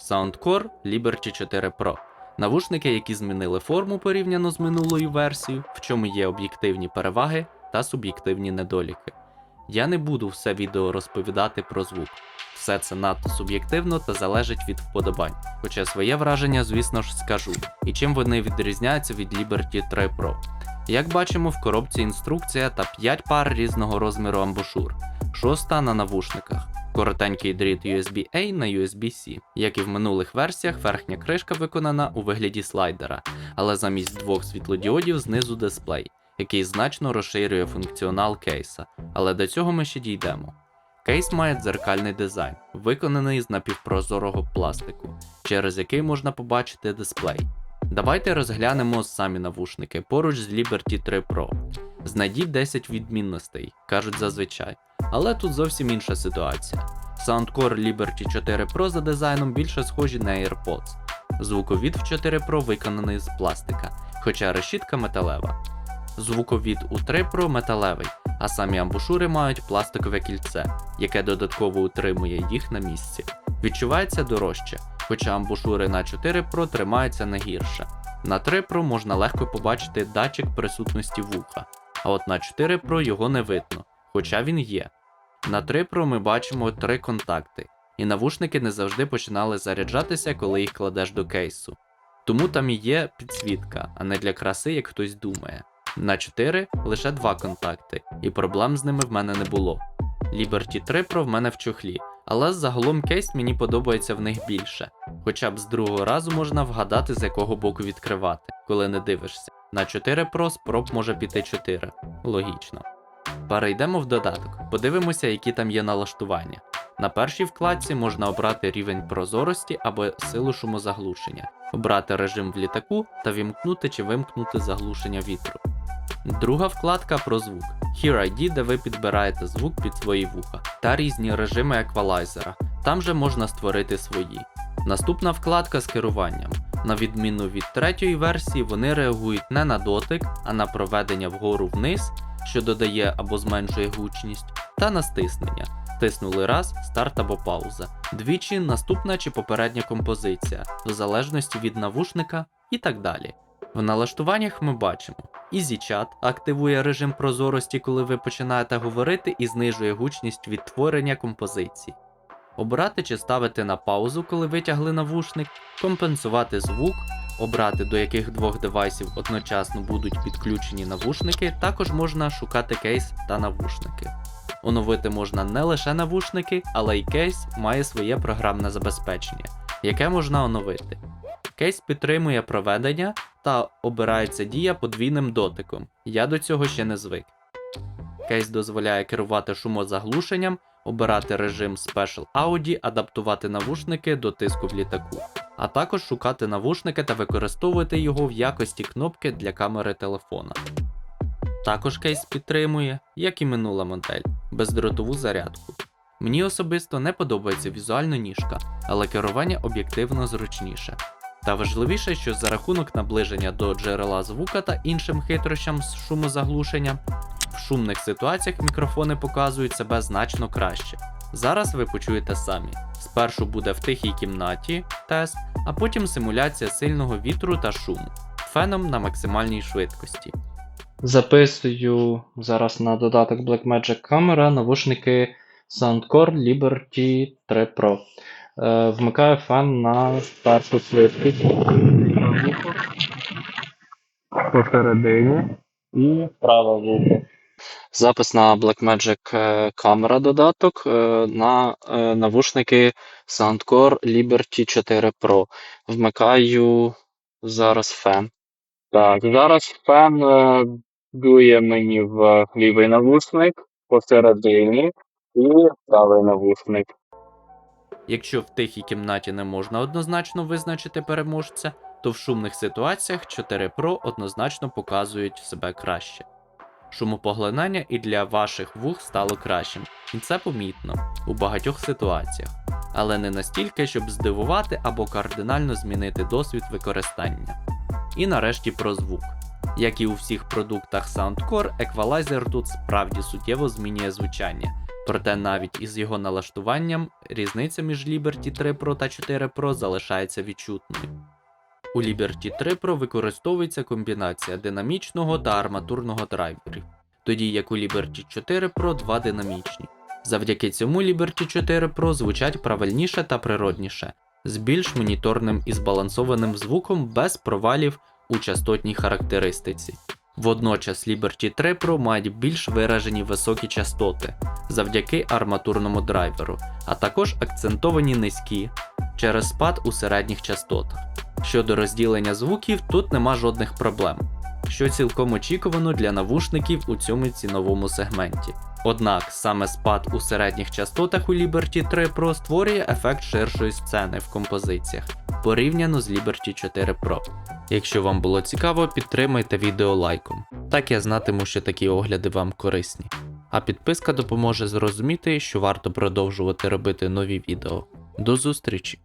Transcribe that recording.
Soundcore Liberty 4 Pro. Навушники, які змінили форму порівняно з минулою версією, в чому є об'єктивні переваги та суб'єктивні недоліки. Я не буду все відео розповідати про звук. Все це надто суб'єктивно та залежить від вподобань. Хоча своє враження, звісно ж, скажу. І чим вони відрізняються від Liberty 3 Pro. Як бачимо, в коробці інструкція та 5 пар різного розміру амбушур, шоста на навушниках, коротенький дріт USB-A на USB-C. Як і в минулих версіях, верхня кришка виконана у вигляді слайдера, але замість двох світлодіодів знизу дисплей, який значно розширює функціонал кейса. Але до цього ми ще дійдемо. Кейс має дзеркальний дизайн, виконаний з напівпрозорого пластику, через який можна побачити дисплей. Давайте розглянемо самі навушники поруч з Liberty 3 Pro. Знайдіть 10 відмінностей, кажуть зазвичай. Але тут зовсім інша ситуація. Soundcore Liberty 4 Pro за дизайном більше схожі на AirPods. Звуковід в 4 Pro виконаний з пластика, хоча решітка металева. Звуковід у 3 Pro металевий, а самі амбушури мають пластикове кільце, яке додатково утримує їх на місці. Відчувається дорожче, хоча амбушури на 4 Pro тримаються не гірше. На 3 Pro можна легко побачити датчик присутності вуха, а от на 4 Pro його не видно, хоча він є. На 3 Pro ми бачимо три контакти, і навушники не завжди починали заряджатися, коли їх кладеш до кейсу. Тому там і є підсвітка, а не для краси, як хтось думає. На 4 лише два контакти, і проблем з ними в мене не було. Liberty 3 Pro в мене в чохлі, але загалом кейс мені подобається в них більше. Хоча б з другого разу можна вгадати, з якого боку відкривати, коли не дивишся. На 4 Pro спроб може піти 4. Логічно. Перейдемо в додаток, подивимося, які там є налаштування. На першій вкладці можна обрати рівень прозорості або силу шумозаглушення, обрати режим в літаку та вімкнути чи вимкнути заглушення вітру. Друга вкладка про звук. Here ID, де ви підбираєте звук під свої вуха, та різні режими еквалайзера. Там же можна створити свої. Наступна вкладка з керуванням. На відміну від третьої версії, вони реагують не на дотик, а на проведення вгору вниз, що додає або зменшує гучність, та на стиснення. Тиснули раз, старт або пауза. Двічі наступна чи попередня композиція, в залежності від навушника і так далі. В налаштуваннях ми бачимо. EasyChat активує режим прозорості, коли ви починаєте говорити і знижує гучність відтворення композицій. Обрати чи ставити на паузу, коли витягли навушник, компенсувати звук, обрати до яких двох девайсів одночасно будуть підключені навушники, також можна шукати кейс та навушники. Оновити можна не лише навушники, але й кейс має своє програмне забезпечення, яке можна оновити. Кейс підтримує проведення та обирається дія подвійним дотиком. Я до цього ще не звик. Кейс дозволяє керувати шумозаглушенням, обирати режим Special Audi, адаптувати навушники до тиску в літаку, а також шукати навушники та використовувати його в якості кнопки для камери телефона. Також кейс підтримує, як і минула модель, бездротову зарядку. Мені особисто не подобається візуально ніжка, але керування об'єктивно зручніше. Та важливіше, що за рахунок наближення до джерела звука та іншим хитрощам з шумозаглушенням, в шумних ситуаціях мікрофони показують себе значно краще. Зараз ви почуєте самі. Спершу буде в тихій кімнаті тест, а потім симуляція сильного вітру та шуму феном на максимальній швидкості. Записую зараз на додаток Blackmagic Camera навушники Soundcore Liberty 3 Pro. Е, вмикаю фен на першу швидкість. Посередині і праве вухо. Запис на Blackmagic Camera додаток е, на е, навушники Soundcore Liberty 4 Pro. Вмикаю зараз фен. Так, зараз фен е, дує мені в лівий навушник посередині і правий навушник. Якщо в тихій кімнаті не можна однозначно визначити переможця, то в шумних ситуаціях 4 Pro однозначно показують себе краще. Шумопоглинання і для ваших вух стало кращим, і це помітно у багатьох ситуаціях, але не настільки, щоб здивувати або кардинально змінити досвід використання. І нарешті про звук. Як і у всіх продуктах Soundcore, еквалайзер тут справді суттєво змінює звучання, Проте навіть із його налаштуванням різниця між Liberty 3 Pro та 4 Pro залишається відчутною. У Liberty 3 Pro використовується комбінація динамічного та арматурного драйверів, тоді як у Liberty 4 Pro два динамічні. Завдяки цьому Liberty 4 Pro звучать правильніше та природніше, з більш моніторним і збалансованим звуком без провалів у частотній характеристиці. Водночас Liberty 3 Pro мають більш виражені високі частоти завдяки арматурному драйверу, а також акцентовані низькі через спад у середніх частотах. Щодо розділення звуків, тут нема жодних проблем, що цілком очікувано для навушників у цьому ціновому сегменті. Однак саме спад у середніх частотах у Liberty 3 Pro створює ефект ширшої сцени в композиціях порівняно з Liberty 4 Pro. Якщо вам було цікаво, підтримайте відео лайком. Так я знатиму, що такі огляди вам корисні. А підписка допоможе зрозуміти, що варто продовжувати робити нові відео. До зустрічі!